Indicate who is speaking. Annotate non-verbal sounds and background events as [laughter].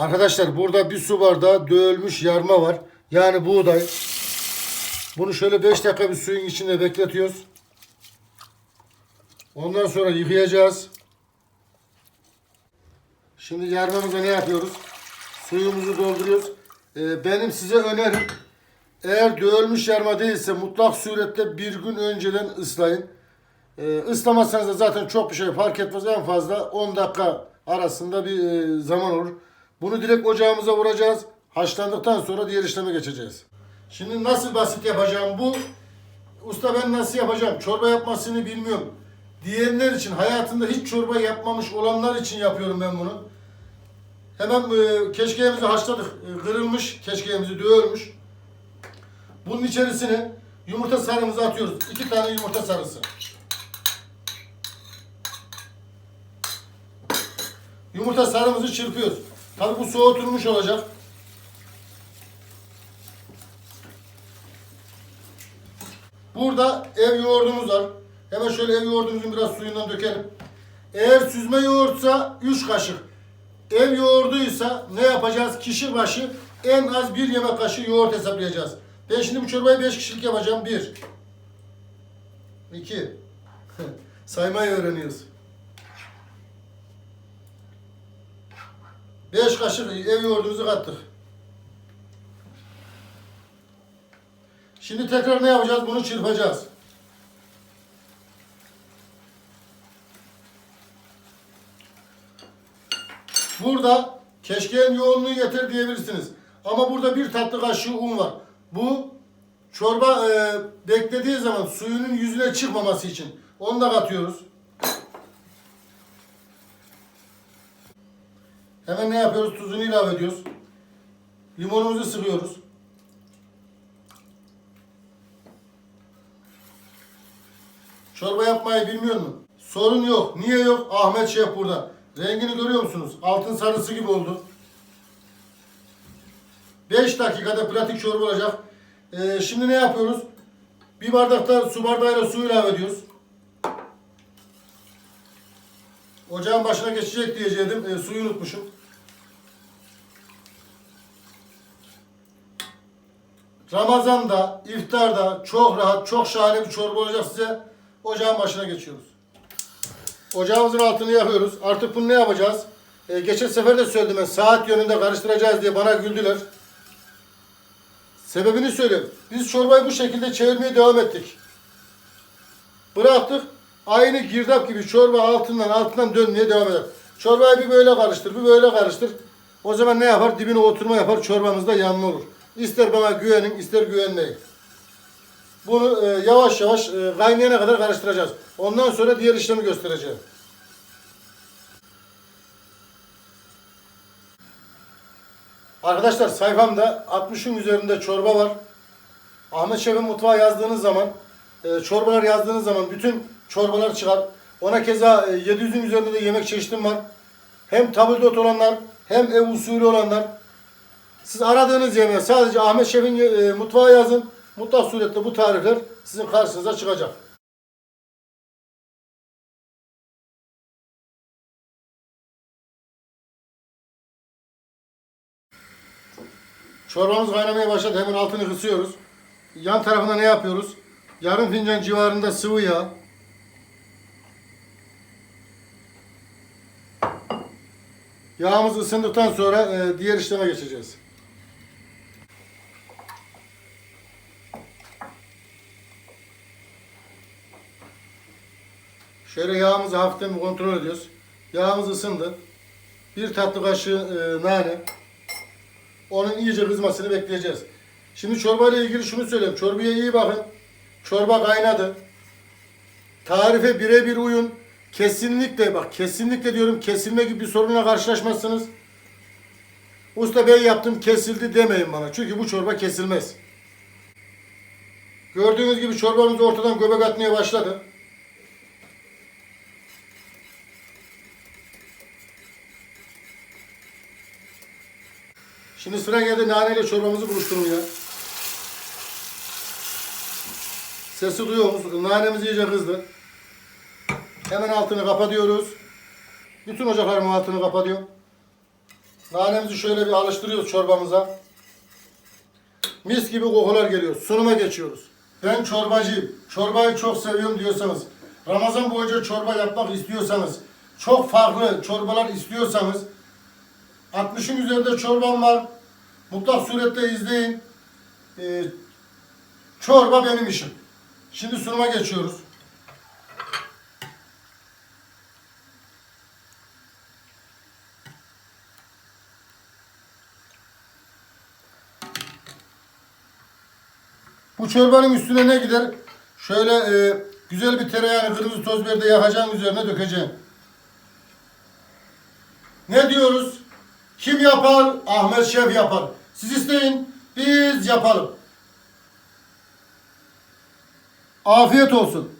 Speaker 1: Arkadaşlar burada bir su bardağı dövülmüş yarma var. Yani buğday. Bunu şöyle 5 dakika bir suyun içinde bekletiyoruz. Ondan sonra yıkayacağız. Şimdi yarmamıza ne yapıyoruz? Suyumuzu dolduruyoruz. Ee, benim size önerim eğer dövülmüş yarma değilse mutlak surette bir gün önceden ıslayın. Ee, ıslamazsanız da zaten çok bir şey fark etmez. En fazla 10 dakika arasında bir e, zaman olur. Bunu direkt ocağımıza vuracağız. Haşlandıktan sonra diğer işleme geçeceğiz. Şimdi nasıl basit yapacağım bu? Usta ben nasıl yapacağım? Çorba yapmasını bilmiyorum. Diyenler için hayatında hiç çorba yapmamış olanlar için yapıyorum ben bunu. Hemen e, keşkeğimizi haşladık. E, kırılmış keşkeğimizi dövülmüş. Bunun içerisine yumurta sarımızı atıyoruz. İki tane yumurta sarısı. Yumurta sarımızı çırpıyoruz. Tabi bu soğutulmuş olacak. Burada ev yoğurdumuz var. Hemen şöyle ev yoğurdumuzun biraz suyundan dökelim. Eğer süzme yoğurtsa 3 kaşık. Ev yoğurduysa ne yapacağız? Kişi başı en az bir yemek kaşığı yoğurt hesaplayacağız. Ben şimdi bu çorbayı 5 kişilik yapacağım. 1 2 [laughs] Saymayı öğreniyoruz. 5 kaşık ev yoğurdumuzu kattık. Şimdi tekrar ne yapacağız? Bunu çırpacağız. Burada keşkeğin yoğunluğu yeter diyebilirsiniz. Ama burada bir tatlı kaşığı un var. Bu çorba e, beklediği zaman suyunun yüzüne çıkmaması için. Onu da katıyoruz. Hemen ne yapıyoruz? Tuzunu ilave ediyoruz. Limonumuzu sıkıyoruz. Çorba yapmayı bilmiyor musun? Sorun yok. Niye yok? Ahmet Şef burada. Rengini görüyor musunuz? Altın sarısı gibi oldu. 5 dakikada pratik çorba olacak. Ee, şimdi ne yapıyoruz? Bir bardakta su bardağıyla su ilave ediyoruz. Ocağın başına geçecek diyecektim. Ee, suyu unutmuşum. Ramazan'da, iftarda çok rahat, çok şahane bir çorba olacak size. Ocağın başına geçiyoruz. Ocağımızın altını yakıyoruz. Artık bunu ne yapacağız? Ee, geçen sefer de söyledim ben saat yönünde karıştıracağız diye bana güldüler. Sebebini söyleyeyim. Biz çorbayı bu şekilde çevirmeye devam ettik. Bıraktık. Aynı girdap gibi çorba altından altından dönmeye devam eder. Çorbayı bir böyle karıştır, bir böyle karıştır. O zaman ne yapar? Dibine oturma yapar. Çorbamız da yanma olur. İster bana güvenin, ister güvenmeyin. Bunu e, yavaş yavaş e, kaynayana kadar karıştıracağız. Ondan sonra diğer işlemi göstereceğim. Arkadaşlar sayfamda 60'ın üzerinde çorba var. Ahmet Şef'in mutfağı yazdığınız zaman, e, çorbalar yazdığınız zaman bütün çorbalar çıkar. Ona keza e, 700'ün üzerinde de yemek çeşidim var. Hem tabldot olanlar, hem ev usulü olanlar. Siz aradığınız yemeğe sadece Ahmet Şef'in e, mutfağı yazın. Mutlak surette bu tarifler sizin karşınıza çıkacak. Çorbamız kaynamaya başladı. Hemen altını kısıyoruz. Yan tarafında ne yapıyoruz? Yarım fincan civarında sıvı yağ. Yağımız ısındıktan sonra e, diğer işleme geçeceğiz. Şöyle yağımızı hafiften bir kontrol ediyoruz. Yağımız ısındı. Bir tatlı kaşığı e, nane. Onun iyice kızmasını bekleyeceğiz. Şimdi çorba ile ilgili şunu söyleyeyim. Çorbaya iyi bakın. Çorba kaynadı. Tarife birebir uyun. Kesinlikle bak kesinlikle diyorum kesilme gibi bir sorunla karşılaşmazsınız. Usta ben yaptım kesildi demeyin bana. Çünkü bu çorba kesilmez. Gördüğünüz gibi çorbamız ortadan göbek atmaya başladı. Şimdi sıra geldi naneyle çorbamızı buluşturmaya. Sesi duyuyor musunuz? Nanemiz iyice kızdı. Hemen altını kapatıyoruz. Bütün ocaklarımın altını kapatıyorum. Nanemizi şöyle bir alıştırıyoruz çorbamıza. Mis gibi kokular geliyor. Sunuma geçiyoruz. Ben çorbacıyım. Çorbayı çok seviyorum diyorsanız, Ramazan boyunca çorba yapmak istiyorsanız, çok farklı çorbalar istiyorsanız, 60'ın üzerinde çorbam var. Mutlak surette izleyin. Ee, çorba benim işim. Şimdi sunuma geçiyoruz. Bu çorbanın üstüne ne gider? Şöyle e, güzel bir tereyağını kırmızı toz biberi yakacağım üzerine dökeceğim. Ne diyoruz? Kim yapar? Ahmet Şef yapar. Siz isteyin, biz yapalım. Afiyet olsun.